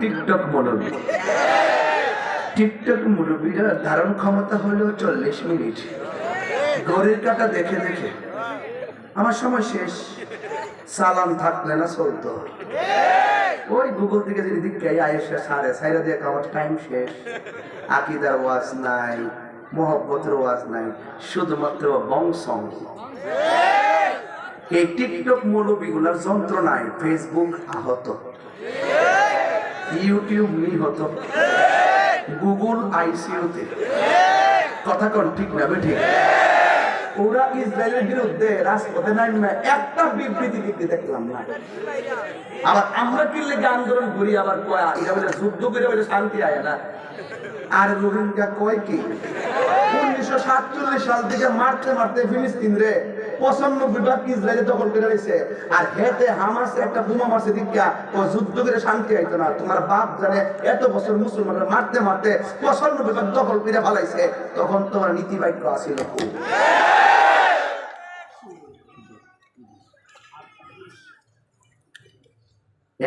TikTok মৌলবী TikTok মৌলবীরা ধারণ ক্ষমতা হলো চল্লিশ মিনিট। ঘড়ির কাটা দেখে দেখে, আমার সময় শেষ। সালাম থাকলে না চলতো? ওই গুগল থেকে যদি আয়েসা সারে, সাইরা দিয়ে আমার টাইম শেষ। আকিদার ওয়াজ নাই, মোহব্বতের ওয়াজ নাই, শুধুমাত্র বংশং। এই টিকটক মৌলবীগুলার যন্ত্রণায় ফেসবুক আহত। ইউটিউব নিহত গুগল আইসিইউতে কথা কোন, ঠিক না ঠিক ওরা ইসরায়েলের বিরুদ্ধে রাজপথে নামে, একটা বিবৃতি দিতে দেখলাম না। আবার আমরা কি লেগে আন্দোলন করি আবার কয়া, এটা বলে যুদ্ধ করে বলে শান্তি আয় না। আর রোহিঙ্গা কয় কি? উনিশশো সাতচল্লিশ সাল থেকে মারতে মারতে ফিলিস্তিন রে দখল করে রয়েছে। আর হেতে হামাস একটা বোমা দিকা ও যুদ্ধ করে শান্তি না। তোমার বাপ জানে, এত বছর মুসলমানরা মারতে মারতে দখল করে ফেলাইছে। তখন তোমার আসিল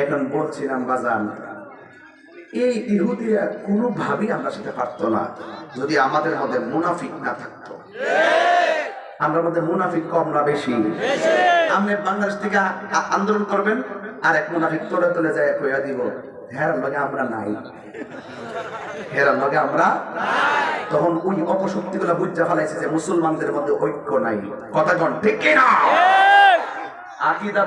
এখন বলছিলাম, বাজান, এই ইহুদিরা কোনোভাবেই আমরা সাথে পারতো না। যদি আমাদের মধ্যে মুনাফিক না থাকতো। আমরা মধ্যে মুনাফিক কম না বেশি? আপনি বাংলাদেশ থেকে আন্দোলন করবেন আর এক মুনাফিক তোলে তোলে যায় কইয়া দিব হেরার লগে আমরা নাই। হেরার লগে আমরা তখন ওই অপশক্তি গুলা বুঝা ফেলাইছে যে মুসলমানদের মধ্যে ঐক্য নাই। কথা কন ঠিক কিনা? আকিদা